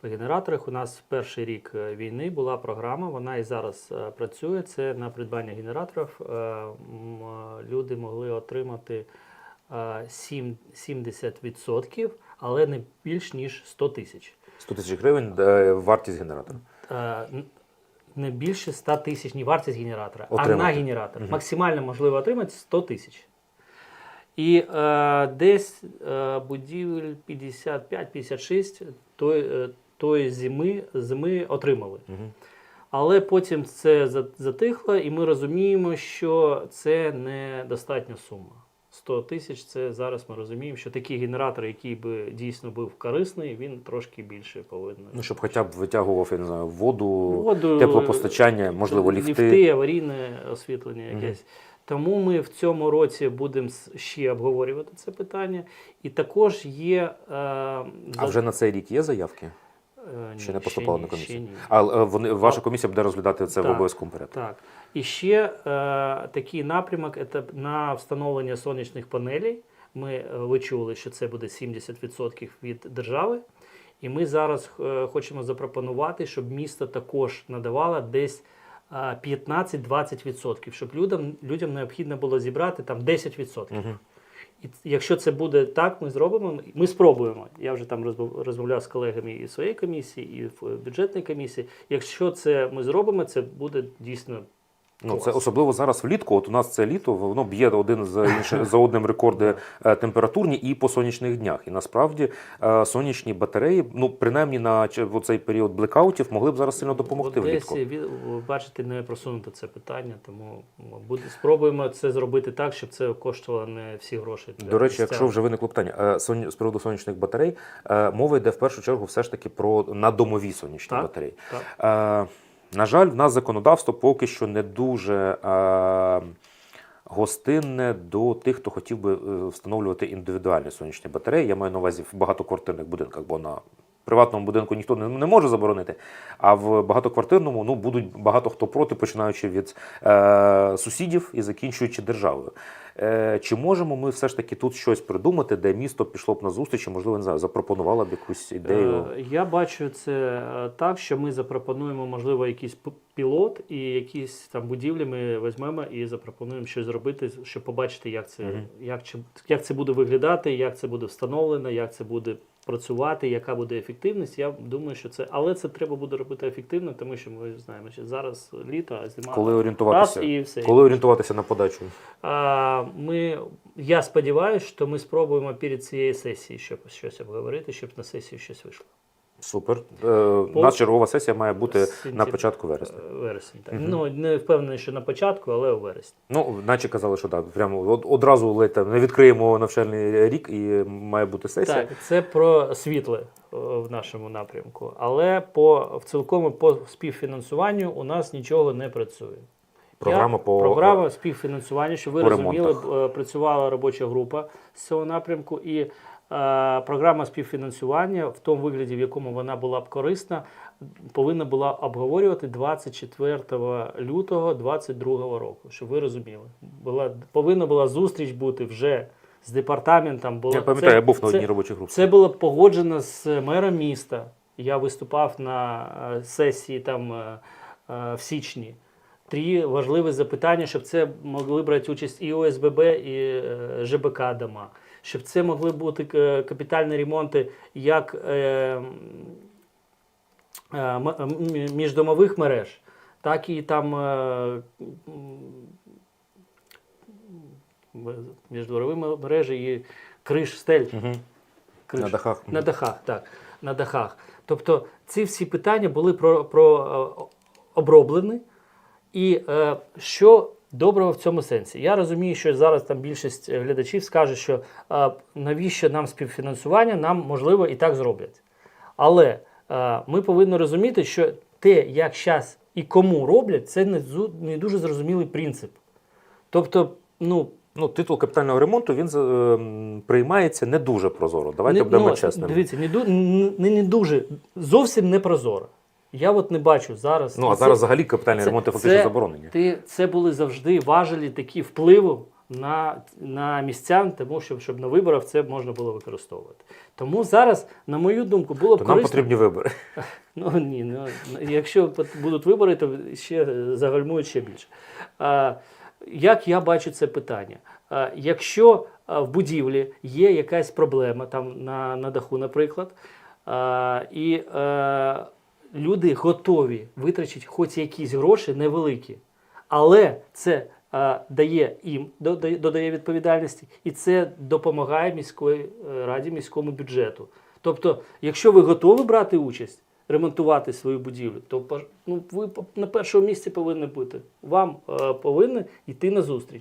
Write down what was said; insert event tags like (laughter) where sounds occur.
по генераторах. У нас перший рік е, війни була програма, вона і зараз е, працює. Це на придбання генераторів. Е, Люди могли отримати е, 70%, але не більш ніж 100 тисяч. 100 тисяч гривень вартість генератора. Не більше 100 тисяч, не вартість генератора, а на генератор. Мгм. Максимально можливо отримати 100 тисяч. І е, десь е, будівель 55-56 той, е, тої зими, зими отримали. Мгм. Але потім це затихло, і ми розуміємо, що це недостатня сума. 100 тисяч це зараз ми розуміємо, що такий генератор, який би дійсно був корисний, він трошки більше повинен. Ну, щоб хоча б витягував, я не знаю, воду, Воду, теплопостачання, можливо, ліфти. ліфти аварійне освітлення якесь. Тому ми в цьому році будемо ще обговорювати це питання. І також є. Е, А за- вже на цей рік є заявки? Е, ні, ще не поступало на комісію? ще ні. А е, вони, ваша комісія буде розглядати це в обов'язковому порядку? Так. І ще е, такий напрямок це на встановлення сонячних панелей. Ми е, ви чули, що це буде 70% від держави. І ми зараз е, хочемо запропонувати, щоб місто також надавало десь е, 15-20%, щоб людям, людям необхідно було зібрати там 10%. Мгм. І якщо це буде так, ми зробимо. Ми спробуємо. Я вже там розмов- розмовляв з колегами і своєї комісії, і в бюджетній комісії. Якщо це ми зробимо, це буде дійсно Ну, це особливо зараз влітку. От у нас це літо, воно б'є один за іншим за одним рекорди е, температурні і по сонячних днях. І насправді е, сонячні батареї, ну принаймні на цей період блекаутів, могли б зараз сильно допомогти В Одесі, влітку. ви- бачите, не просунуто це питання, тому буде, спробуємо це зробити так, щоб це коштувало не всі гроші. для До речі, місця. якщо вже виникло питання е, з приводу сонячних батарей, мова йде в першу чергу все ж таки про надомові сонячні Так. батареї. Так. На жаль, в нас законодавство поки що не дуже е, гостинне до тих, хто хотів би е, встановлювати індивідуальні сонячні батареї. Я маю на увазі в багатоквартирних будинках, бо на приватному будинку ніхто не, не може заборонити. А в багатоквартирному ну, будуть багато хто проти, починаючи від е, сусідів і закінчуючи державою. Е, чи можемо ми все ж таки тут щось придумати, де місто пішло б на зустріч, і, можливо, не знаю, запропонувало б якусь ідею? Е, Я бачу це е, так, що ми запропонуємо, можливо, якийсь пілот і якісь там будівлі ми візьмемо і запропонуємо щось зробити, щоб побачити, як це, Мгм. як, як це буде виглядати, як це буде встановлено, як це буде працювати, яка буде ефективність. Я думаю, що це, але це треба буде робити ефективно, тому що ми знаємо, що зараз літо, а зима Коли раз і все. Коли орієнтуватися на подачу? А, Ми, я сподіваюся, що ми спробуємо перед цією сесією щось обговорити, щоб на сесію щось вийшло. Супер. Е, У нас чергова сесія має бути Сентябрь. на початку вересня. Е, Вересень, так. Мгм. Ну, не впевнений, що на початку, але у вересні. Ну, наче казали, що так. Прямо од- одразу ледь там не відкриємо навчальний рік і має бути сесія. Так, це про світле е, в нашому напрямку. Але по в цілкому по співфінансуванню у нас нічого не працює. Програма Я- по програма співфінансування, щоб ви по розуміли, ремонтах. е, працювала робоча група з цього напрямку, і е, програма співфінансування в тому вигляді, в якому вона була б корисна, повинна була обговорювати 24 лютого 2022 року. Щоб ви розуміли, була повинна була зустріч бути вже з департаментом. Було Я пам'ятаю, я був на одній робочій групі. це було погоджено з мером міста. Я виступав на е, сесії там е, е, в січні. Три важливі запитання, щоб це могли брати участь і ОСББ, і е, ЖБК дома, щоб це могли бути е, капітальні ремонти як е, міждомових мереж, так і там м, міждворові мережі і криш стель. Мгм. Криш. На дахах. На дахах, так. На дахах. Тобто ці всі питання були про, про оброблені. І е, що доброго в цьому сенсі? Я розумію, що зараз там більшість е, глядачів скаже, що е, навіщо нам співфінансування, нам можливо і так зроблять. Але е, ми повинні розуміти, що те, як зараз і кому роблять, це не, не дуже зрозумілий принцип. Тобто, ну, Ну, титул капітального ремонту він е, приймається не дуже прозоро. Давайте Не- будемо ну, чесними. Дивіться, не, не, не дуже, зовсім не прозоро. Я от не бачу зараз. Ну, а Це- зараз взагалі капітальні це- ремонти фактично це- заборонені. Ти, це були завжди важелі такі впливу на, на місцян, тому що щоб на виборах це можна було використовувати. Тому зараз, на мою думку, було б То нам потрібні вибори. (laughs) Ну ні, ну якщо будуть вибори, то ще загальмують ще більше. А, як я бачу це питання? А, якщо в будівлі є якась проблема, там на, на даху, наприклад, а, і е, люди готові витрачити хоч якісь гроші невеликі, але це е, дає їм додає, відповідальності, і це допомагає міської е, раді, міському бюджету. Тобто, якщо ви готові брати участь, ремонтувати свою будівлю, то ну, ви на першому місці повинні бути. Вам е, повинні йти на зустріч.